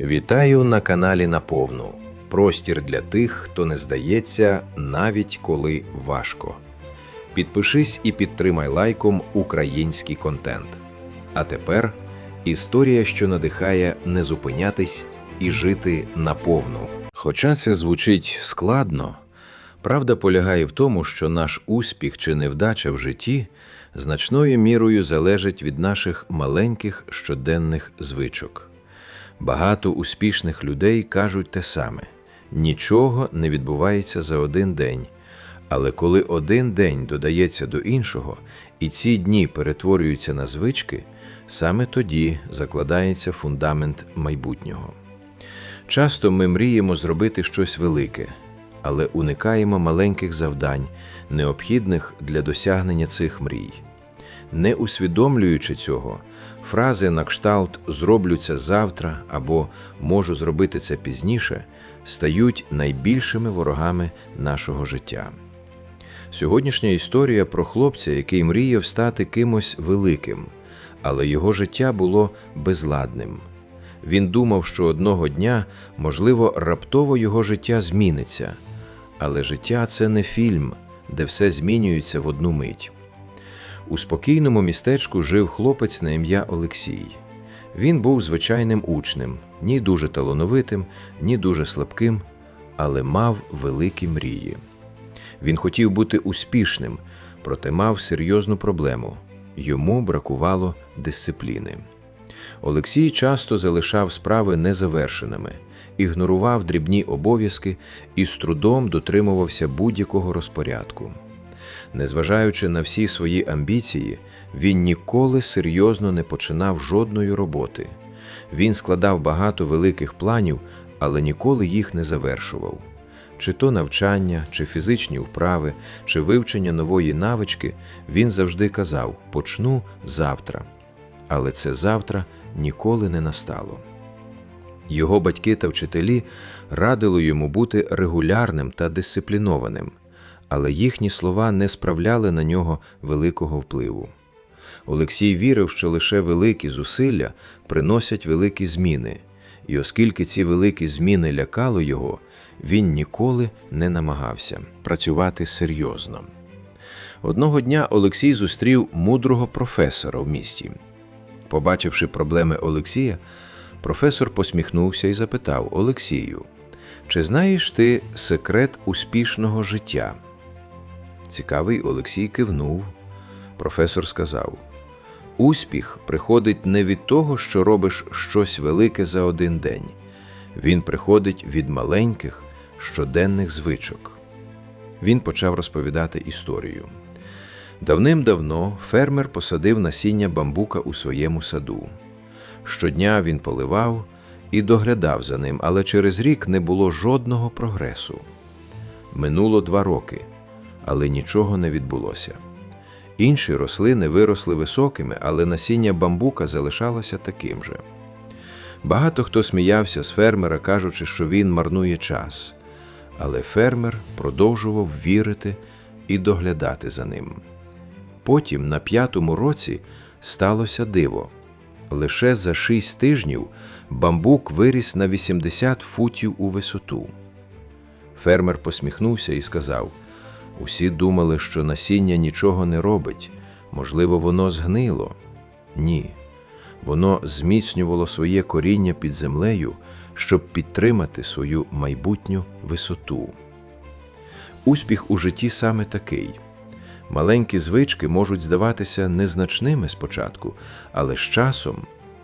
Вітаю на каналі Наповну. Простір для тих, хто не здається, навіть коли важко. Підпишись і підтримай лайком український контент. А тепер історія, що надихає не зупинятись і жити наповну. Хоча це звучить складно, правда полягає в тому, що наш успіх чи невдача в житті значною мірою залежить від наших маленьких щоденних звичок. Багато успішних людей кажуть те саме: нічого не відбувається за один день. Але коли один день додається до іншого, і ці дні перетворюються на звички, саме тоді закладається фундамент майбутнього. Часто ми мріємо зробити щось велике, але уникаємо маленьких завдань, необхідних для досягнення цих мрій. Не усвідомлюючи цього, фрази на кшталт зроблю це завтра або можу зробити це пізніше стають найбільшими ворогами нашого життя. Сьогоднішня історія про хлопця, який мріяв стати кимось великим, але його життя було безладним. Він думав, що одного дня, можливо, раптово його життя зміниться, але життя це не фільм, де все змінюється в одну мить. У спокійному містечку жив хлопець на ім'я Олексій. Він був звичайним учнем, ні дуже талановитим, ні дуже слабким, але мав великі мрії. Він хотів бути успішним, проте мав серйозну проблему йому бракувало дисципліни. Олексій часто залишав справи незавершеними, ігнорував дрібні обов'язки і з трудом дотримувався будь-якого розпорядку. Незважаючи на всі свої амбіції, він ніколи серйозно не починав жодної роботи. Він складав багато великих планів, але ніколи їх не завершував. Чи то навчання, чи фізичні вправи, чи вивчення нової навички, він завжди казав почну завтра. Але це завтра ніколи не настало. Його батьки та вчителі радили йому бути регулярним та дисциплінованим але їхні слова не справляли на нього великого впливу. Олексій вірив, що лише великі зусилля приносять великі зміни, і оскільки ці великі зміни лякали його, він ніколи не намагався працювати серйозно. Одного дня Олексій зустрів мудрого професора в місті. Побачивши проблеми Олексія, професор посміхнувся і запитав Олексію, чи знаєш ти секрет успішного життя? Цікавий Олексій кивнув. Професор сказав: Успіх приходить не від того, що робиш щось велике за один день. Він приходить від маленьких щоденних звичок. Він почав розповідати історію. Давним-давно фермер посадив насіння бамбука у своєму саду. Щодня він поливав і доглядав за ним, але через рік не було жодного прогресу. Минуло два роки але нічого не відбулося. Інші рослини виросли високими, але насіння бамбука залишалося таким же. Багато хто сміявся з фермера, кажучи, що він марнує час, але фермер продовжував вірити і доглядати за ним. Потім, на п'ятому році, сталося диво. Лише за шість тижнів бамбук виріс на 80 футів у висоту. Фермер посміхнувся і сказав Усі думали, що насіння нічого не робить, можливо, воно згнило. Ні, воно зміцнювало своє коріння під землею, щоб підтримати свою майбутню висоту. Успіх у житті саме такий. Маленькі звички можуть здаватися незначними спочатку, але з часом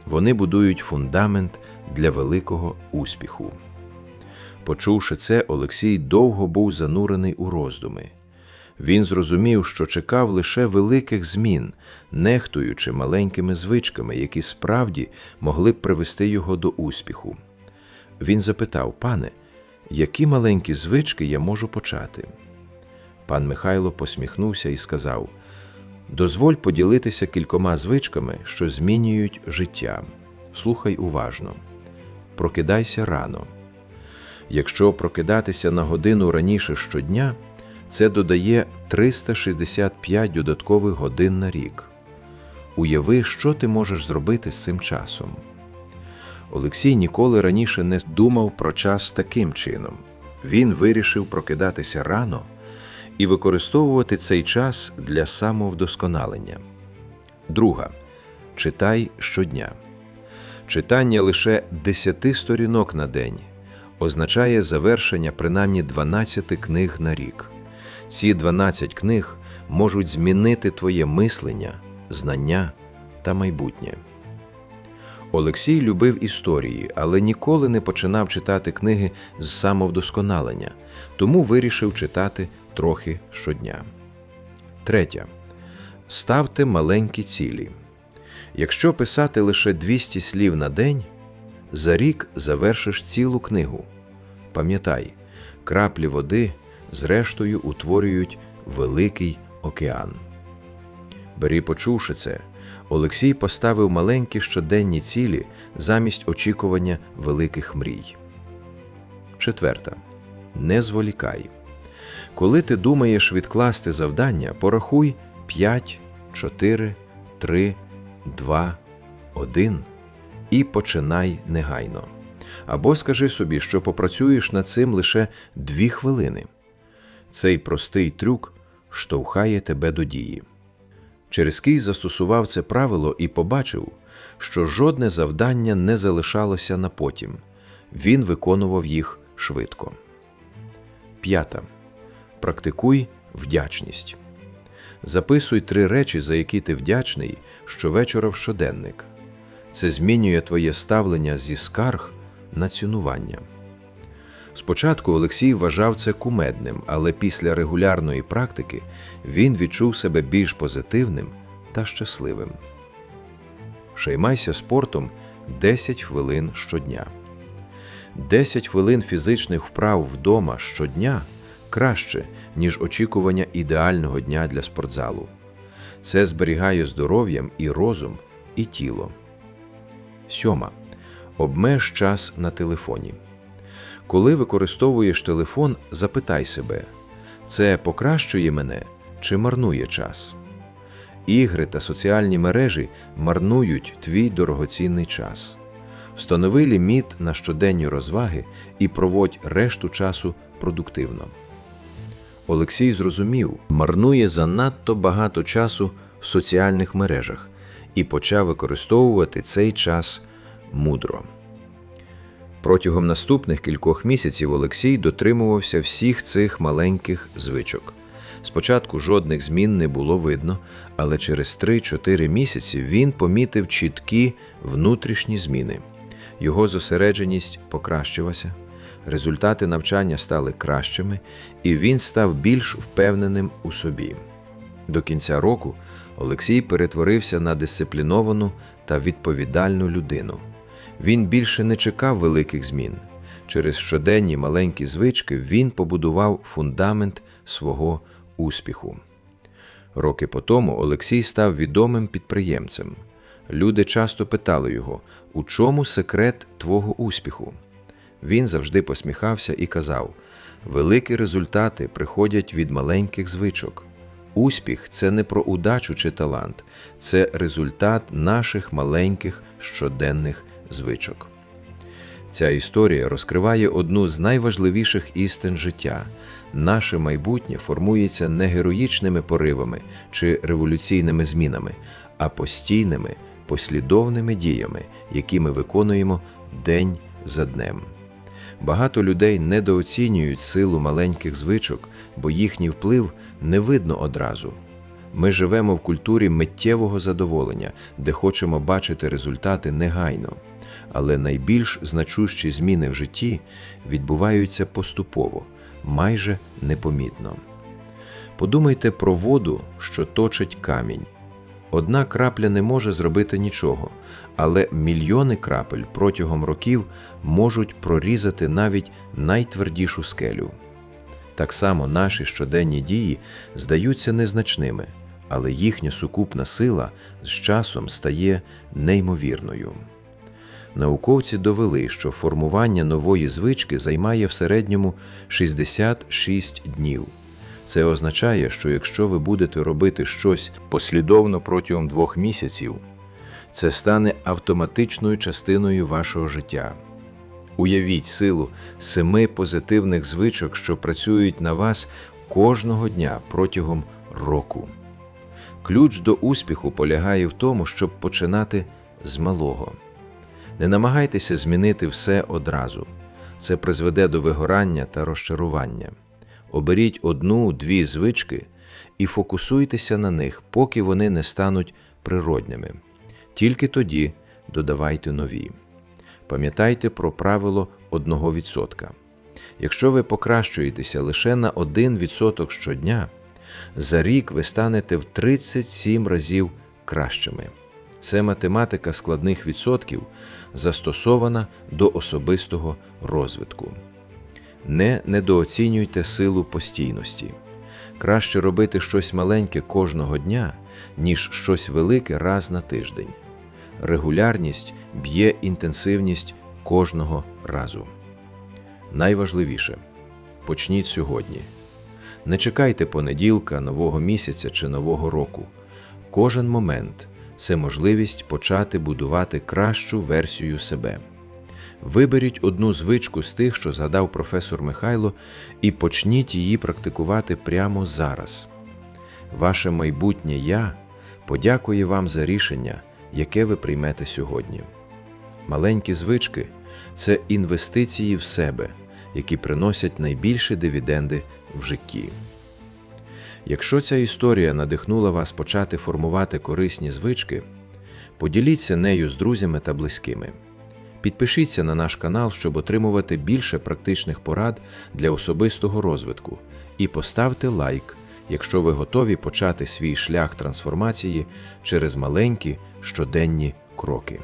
вони будують фундамент для великого успіху. Почувши це, Олексій довго був занурений у роздуми. Він зрозумів, що чекав лише великих змін, нехтуючи маленькими звичками, які справді могли б привести його до успіху. Він запитав, пане, які маленькі звички я можу почати? Пан Михайло посміхнувся і сказав: Дозволь поділитися кількома звичками, що змінюють життя. Слухай уважно, прокидайся рано. Якщо прокидатися на годину раніше щодня, це додає 365 додаткових годин на рік. Уяви, що ти можеш зробити з цим часом. Олексій ніколи раніше не думав про час таким чином. Він вирішив прокидатися рано і використовувати цей час для самовдосконалення. Друга. Читай щодня. Читання лише 10 сторінок на день означає завершення принаймні 12 книг на рік. Ці 12 книг можуть змінити твоє мислення, знання та майбутнє. Олексій любив історії, але ніколи не починав читати книги з самовдосконалення, тому вирішив читати трохи щодня. Третє. Ставте маленькі цілі. Якщо писати лише 200 слів на день, за рік завершиш цілу книгу. Пам'ятай, краплі води зрештою утворюють великий океан. Бері, почувши це, Олексій поставив маленькі щоденні цілі замість очікування великих мрій. Четверта. Не зволікай. Коли ти думаєш відкласти завдання, порахуй 5, 4, 3, 2, 1 і починай негайно. Або скажи собі, що попрацюєш над цим лише 2 хвилини. Цей простий трюк штовхає тебе до дії. Черезкий застосував це правило і побачив, що жодне завдання не залишалося на потім. Він виконував їх швидко. П'ята. Практикуй вдячність. Записуй три речі, за які ти вдячний щовечора в щоденник. Це змінює твоє ставлення зі скарг на цінування. Спочатку Олексій вважав це кумедним, але після регулярної практики він відчув себе більш позитивним та щасливим. Шеймайся спортом 10 хвилин щодня. 10 хвилин фізичних вправ вдома щодня краще, ніж очікування ідеального дня для спортзалу. Це зберігає здоров'ям і розум, і тіло. Сьома. Обмеж час на телефоні. Коли використовуєш телефон, запитай себе, це покращує мене чи марнує час? Ігри та соціальні мережі марнують твій дорогоцінний час. Встанови ліміт на щоденні розваги і проводь решту часу продуктивно. Олексій зрозумів, марнує занадто багато часу в соціальних мережах і почав використовувати цей час мудро. Протягом наступних кількох місяців Олексій дотримувався всіх цих маленьких звичок. Спочатку жодних змін не було видно, але через 3-4 місяці він помітив чіткі внутрішні зміни. Його зосередженість покращилася, результати навчання стали кращими, і він став більш впевненим у собі. До кінця року Олексій перетворився на дисципліновану та відповідальну людину. Він більше не чекав великих змін. Через щоденні маленькі звички він побудував фундамент свого успіху. Роки по тому Олексій став відомим підприємцем. Люди часто питали його, у чому секрет твого успіху? Він завжди посміхався і казав: великі результати приходять від маленьких звичок. Успіх це не про удачу чи талант, це результат наших маленьких щоденних звичок. Ця історія розкриває одну з найважливіших істин життя. Наше майбутнє формується не героїчними поривами чи революційними змінами, а постійними, послідовними діями, які ми виконуємо день за днем. Багато людей недооцінюють силу маленьких звичок, бо їхній вплив не видно одразу. Ми живемо в культурі миттєвого задоволення, де хочемо бачити результати негайно. Але найбільш значущі зміни в житті відбуваються поступово, майже непомітно. Подумайте про воду, що точить камінь. Одна крапля не може зробити нічого, але мільйони крапель протягом років можуть прорізати навіть найтвердішу скелю. Так само наші щоденні дії здаються незначними, але їхня сукупна сила з часом стає неймовірною. Науковці довели, що формування нової звички займає в середньому 66 днів. Це означає, що якщо ви будете робити щось послідовно протягом двох місяців, Це стане автоматичною частиною вашого життя. Уявіть силу семи позитивних звичок, що працюють на вас кожного дня протягом року. Ключ до успіху полягає в тому, щоб починати з малого. Не намагайтеся змінити все одразу. Це призведе до вигорання та розчарування. Оберіть одну-дві звички і фокусуйтеся на них, поки вони не стануть природніми. Тільки тоді додавайте нові. Пам'ятайте про правило 1%. Якщо ви покращуєтеся лише на 1% щодня, за рік ви станете в 37 разів кращими. Це математика складних відсотків, застосована до особистого розвитку. Не недооцінюйте силу постійності. Краще робити щось маленьке кожного дня, ніж щось велике раз на тиждень. Регулярність б'є інтенсивність кожного разу. Найважливіше почніть сьогодні. Не чекайте понеділка, нового місяця чи нового року. Кожен момент це можливість почати будувати кращу версію себе. Виберіть одну звичку з тих, що згадав професор Михайло, і почніть її практикувати прямо зараз. Ваше майбутнє я подякує вам за рішення, яке ви приймете сьогодні. Маленькі звички це інвестиції в себе, які приносять найбільші дивіденди в житті. Якщо ця історія надихнула вас почати формувати корисні звички, поділіться нею з друзями та близькими. Підпишіться на наш канал, щоб отримувати більше практичних порад для особистого розвитку, і поставте лайк, якщо ви готові почати свій шлях трансформації через маленькі щоденні кроки.